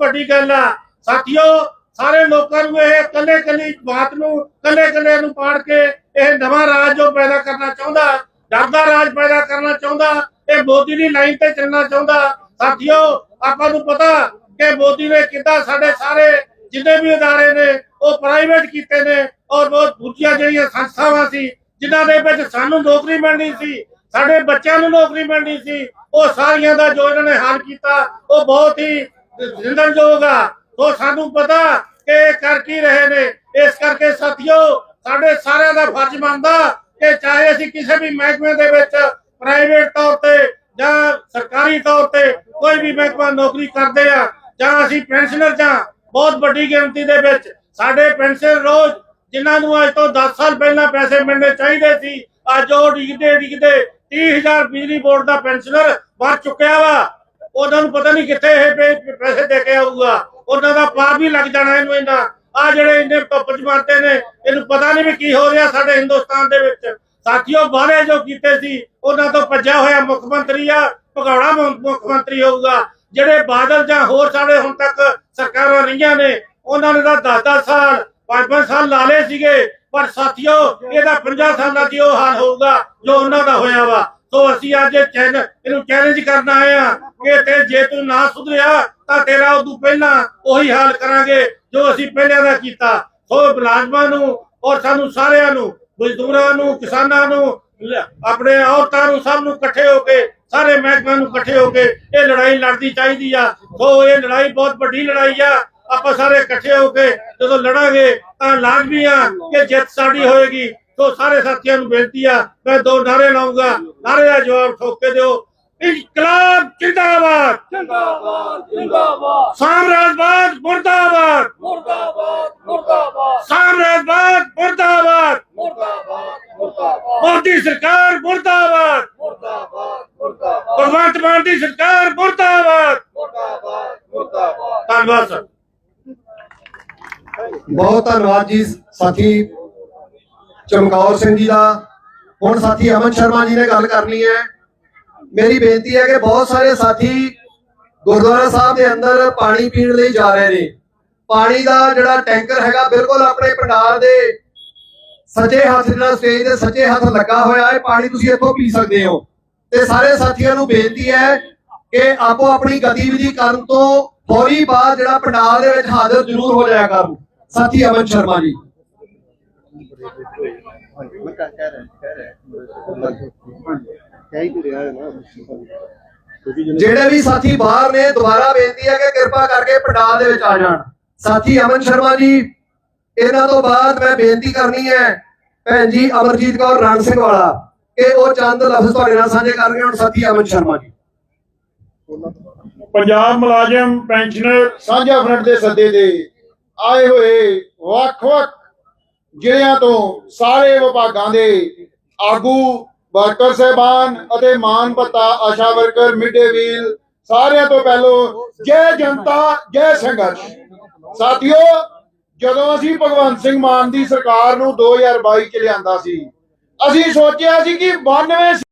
ਵੱਡੀ ਗੱਲ ਆ। ਸਾਥੀਓ, ਸਾਰੇ ਲੋਕਾਂ ਨੂੰ ਇਹ ਕੱਲੇ ਕੱਲੀ ਬਾਤ ਨੂੰ ਕੱਲੇ ਕੱਲੇ ਨੂੰ ਪਾੜ ਕੇ ਇਹ ਨਵਾਂ ਰਾਜ ਜੋ ਪੈਦਾ ਕਰਨਾ ਚਾਹੁੰਦਾ, ਡਰ ਰਾਜ ਪੈਦਾ ਕਰਨਾ ਚਾਹੁੰਦਾ, ਇਹ ਮੋਦੀ ਦੀ ਲਾਈਨ ਤੇ ਚੱਲਣਾ ਚਾਹੁੰਦਾ। ਸਾਥੀਓ, ਆਪਾਂ ਨੂੰ ਪਤਾ ਕਿ ਮੋਦੀ ਨੇ ਕਿੱਦਾਂ ਸਾਡੇ ਸਾਰੇ ਜਿੰਨੇ ਵੀ ਅਦਾਰੇ ਨੇ, ਉਹ ਪ੍ਰਾਈਵੇਟ ਕੀਤੇ ਨੇ, ਔਰ ਬਹੁਤ ਦੂਜੀਆਂ ਜਿਹੜੀਆਂ ਸੰਸਥਾਵਾਂ ਸੀ, ਜਿਨ੍ਹਾਂ ਦੇ ਵਿੱਚ ਸਾਨੂੰ ਨੌਕਰੀ ਮਿਲਣੀ ਸੀ, ਸਾਡੇ ਬੱਚਿਆਂ ਨੂੰ ਨੌਕਰੀ ਮਿਲਣੀ ਸੀ, ਉਹ ਸਾਰੀਆਂ ਦਾ ਜੋ ਇਹਨਾਂ ਨੇ ਹਾਲ ਕੀਤਾ, ਉਹ ਬਹੁਤ ਹੀ ਨਿੰਦਣਯੋਗ ਆ ਸੋ ਸਾਨੂੰ ਪਤਾ ਕਿ ਇਹ ਕਰ ਕੀ ਰਹੇ ਨੇ। ਇਸ ਕਰਕੇ ਸਾਥੀਓ, ਸਾਡੇ ਸਾਰਿਆਂ ਦਾ ਫਰਜ਼ ਬਣਦਾ ਕਿ ਚਾਹੇ ਅਸੀਂ ਕਿਸੇ ਵੀ ਮਹਿਕਮੇ ਦੇ ਵਿੱਚ ਪ੍ਰਾਈਵੇਟ ਤੌਰ ਤੇ ਜਾਂ ਸਰਕਾਰੀ ਤੌਰ ਤੇ ਕੋਈ ਵੀ ਮਹਿਕਮਾ ਨੌਕਰੀ ਕਰਦੇ ਆ, ਜਾਂ ਅਸੀਂ ਪੈਨਸ਼ਨਰ ਜਾਂ ਬਹੁਤ ਵੱਡੀ ਗਿਣਤੀ ਦੇ ਵਿੱਚ ਸਾਡੇ ਪੈਨਸ਼ਨ ਰੋਜ਼ ਜਿਨ੍ਹਾਂ ਨੂੰ ਅੱਜ ਤੋਂ 10 ਸਾਲ ਪਹਿਲਾਂ ਪੈਸੇ ਮਿਲਣੇ ਚਾਹੀਦੇ ਸੀ, ਅੱਜ ਉਹ ਡਿੱਗਦੇ ਡਿੱਗਦੇ 30000 ਬਿਜਲੀ ਬੋਰਡ ਦਾ ਪੈਨਸ਼ਨਰ ਮਰ ਚੁੱਕਿਆ ਵਾ। ਉਹਨਾਂ ਨੂੰ ਪਤਾ ਨਹੀਂ ਕਿੱਥੇ ਇਹ ਪੈਸੇ ਦੇ ਕੇ ਆਊਗਾ। ਉਹਨਾਂ ਦਾ ਪਾਪ ਵੀ ਲੱਗ ਜਾਣਾ ਇਹਨੂੰ ਇਹਨਾਂ ਆ ਜਿਹੜੇ ਇੰਨੇ ਧੁੱਪ ਚ ਨੇ, ਇਹਨੂੰ ਪਤਾ ਨਹੀਂ ਵੀ ਕੀ ਹੋ ਰਿਹਾ ਸਾਡੇ ਹਿੰਦੁਸਤਾਨ ਦੇ ਵਿੱਚ। ਸਾਥੀਓ ਬਾਹਰੇ ਜੋ ਕੀਤੇ ਸੀ, ਉਹਨਾਂ ਤੋਂ ਭੱਜਿਆ ਹੋਇਆ ਮੁੱਖ ਮੰਤਰੀ ਆ, ਭਗੌੜਾ ਮੁੱਖ ਮੰਤਰੀ ਹੋਊਗਾ। ਜਿਹੜੇ ਬਾਦਲ ਜਾਂ ਹੋਰ ਸਾਡੇ ਹੁਣ ਤੱਕ ਸਰਕਾਰਾਂ ਰਹੀਆਂ ਨੇ, ਉਹਨਾਂ ਨੇ ਤਾਂ 10-10 ਸਾਲ 5-5 ਸਾਲ ਲਾ ਲਏ ਸੀਗੇ। ਪਰ ਸਾਥੀਓ, ਇਹਦਾ 50 ਸਾਲਾਂ ਦੀ ਉਹ ਹਾਲ ਹੋਊਗਾ, ਜੋ ਉਹਨਾਂ ਦਾ ਹੋਇਆ ਵਾ। ਸੋ ਅਸੀਂ ਅੱਜ ਇਹ ਚੈਨ ਇਹਨੂੰ ਚੈਲੰਜ ਕਰਨ ਆਏ ਆ। ਕਿ ਤੇ ਜੇ ਤੂੰ ਨਾ ਸੁਧਰਿਆ, ਤਾਂ ਤੇਰਾ ਉਦੋਂ ਪਹਿਲਾਂ ਉਹੀ ਹਾਲ ਕਰਾਂਗੇ ਜੋ ਅਸੀਂ ਪਹਿਲਾਂ ਦਾ ਕੀਤਾ। ਸੋ ਮੁਲਾਜ਼ਮਾਂ ਨੂੰ ਔਰ ਸਾਨੂੰ ਸਾਰਿਆਂ ਨੂੰ, ਮਜ਼ਦੂਰਾਂ ਨੂੰ, ਕਿਸਾਨਾਂ ਨੂੰ ਆਪਣੇ ਔਰਤਾਂ ਨੂੰ ਸਭ ਨੂੰ ਇਕੱਠੇ ਹੋ ਕੇ, ਸਾਰੇ ਮਹਿਕਮਿਆਂ ਨੂੰ ਇਕੱਠੇ ਹੋ ਕੇ ਇਹ ਲੜਾਈ ਲੜਨੀ ਚਾਹੀਦੀ ਆ। ਸੋ ਇਹ ਲੜਾਈ ਬਹੁਤ ਵੱਡੀ ਲੜਾਈ ਆ। ਆਪਾਂ ਸਾਰੇ ਇਕੱਠੇ ਹੋ ਕੇ ਜਦੋਂ ਲੜਾਂਗੇ ਤਾਂ ਲਾਜ਼ਮੀ ਆ ਕਿ ਜਿੱਤ ਸਾਡੀ ਹੋਏਗੀ। ਸੋ ਸਾਰੇ ਸਾਥੀਆਂ ਨੂੰ ਬੇਨਤੀ ਆ, ਮੈਂ ਦੋ ਨਾਰੇ ਲਾਉਂਗਾ। ਨਾਰੇ ਦਾ ਜਵਾਬ ਠੋਕ ਕੇ ਦਿਓ। ਇਨਕਲਾਬ ਮੋਦੀ ਸਰਕਾਰ ਮੁਰਦਾਬਾਦ ਮੁਰਦਾਬਾਦ ਮੁਰਦਾਬਾਦ ਭਗਵੰਤ ਮਾਨ ਦੀ ਸਰਕਾਰ ਮੁਰਦਾਬਾਦ ਮੁਰਦਾਬਾਦ ਮੁਰਦਾਬਾਦ ਧੰਨਵਾਦ ਸਰ ਬਹੁਤ ਧੰਨਵਾਦ ਜੀ ਸਾਥੀ ਚਮਕੌਰ ਸਿੰਘ ਜੀ ਦਾ ਹੁਣ ਸਾਥੀ ਅਮਨ ਸ਼ਰਮਾ ਜੀ ਨੇ ਗੱਲ ਕਰਨੀ ਹੈ ਮੇਰੀ ਬੇਨਤੀ ਹੈ ਕਿ ਬਹੁਤ ਸਾਰੇ ਸਾਥੀ ਗੁਰਦੁਆਰਾ ਸਾਹਿਬ ਦੇ ਅੰਦਰ ਪਾਣੀ ਪੀਣ ਲਈ ਜਾ ਰਹੇ ਨੇ। ਪਾਣੀ ਦਾ ਜਿਹੜਾ ਟੈਂਕਰ ਹੈਗਾ, ਬਿਲਕੁਲ ਆਪਣੇ ਪੰਡਾਲ ਦੇ ਸੱਜੇ ਹੱਥ ਜਿਹੜਾ ਸਟੇਜ ਦੇ ਸੱਜੇ ਹੱਥ ਲੱਗਾ ਹੋਇਆ ਹੈ, ਪਾਣੀ ਤੁਸੀਂ ਇੱਥੋਂ ਪੀ ਸਕਦੇ ਹੋ। ਤੇ ਸਾਰੇ ਸਾਥੀਆਂ ਨੂੰ ਬੇਨਤੀ ਹੈ ਕਿ ਆਪੋ ਆਪਣੀ ਗਤੀਵਿਧੀ ਕਰਨ ਤੋਂ ਫੌਰੀ ਬਾਅਦ ਜਿਹੜਾ ਪੰਡਾਲ ਦੇ ਵਿੱਚ ਹਾਜ਼ਰ ਜ਼ਰੂਰ ਹੋ ਜਾਇਆ ਕਰਨ ਸਾਥੀ ਅਮਨ ਸ਼ਰਮਾ ਜੀ। ਜਿਹੜੇ ਵੀ ਸਾਥੀ ਬਾਹਰ ਨੇ, ਦੁਬਾਰਾ ਬੇਨਤੀ ਹੈ ਕਿ ਕਿਰਪਾ ਕਰਕੇ ਪੰਡਾਲ ਦੇ ਵਿੱਚ ਆ ਜਾਣ। ਸਾਥੀ ਅਮਨ ਸ਼ਰਮਾ ਜੀ, ਇਹਨਾਂ ਤੋਂ ਬਾਅਦ ਮੈਂ ਬੇਨਤੀ ਕਰਨੀ ਹੈ, ਭੈਣ ਜੀ ਅਮਰਜੀਤ ਕੌਰ ਰਣ ਸਿੰਘ ਵਾਲਾ, ਕਿ ਉਹ ਚੰਦ ਲਫ਼ਜ਼ ਤੁਹਾਡੇ ਨਾਲ ਸਾਂਝੇ ਕਰਨਗੇ, ਹੁਣ ਸਾਥੀ ਅਮਨ ਸ਼ਰਮਾ ਜੀ। ਪੰਜਾਬ ਮੁਲਾਜ਼ਮ, ਪੈਨਸ਼ਨਰ, ਸਾਂਝਾ ਫਰੰਟ ਦੇ ਸੱਦੇ ਦੇ ਆਏ ਹੋਏ ਵੱਖ-ਵੱਖ ਜ਼ਿਲ੍ਹਿਆਂ ਤੋਂ ਸਾਰੇ ਵਿਭਾਗਾਂ ਦੇ ਆਗੂ ਵਰਕਰ ਸਹਿਬਾਨ ਅਤੇ ਮਾਨ ਭੱਤਾ ਆਸ਼ਾ ਵਰਕਰ, ਮਿਡੇ ਵੀਲ, ਸਾਰਿਆਂ ਤੋਂ ਪਹਿਲੋ ਜੈ ਜਨਤਾ, ਜੈ ਸੰਘਰਸ਼। ਸਾਥੀਓ, ਜਦੋਂ ਅਸੀਂ ਭਗਵੰਤ ਸਿੰਘ ਮਾਨ ਦੀ ਸਰਕਾਰ ਨੂੰ 2022 ਚ ਲਿਆਂਦਾ ਸੀ, ਅਸੀਂ ਸੋਚਿਆ ਸੀ ਕਿ 92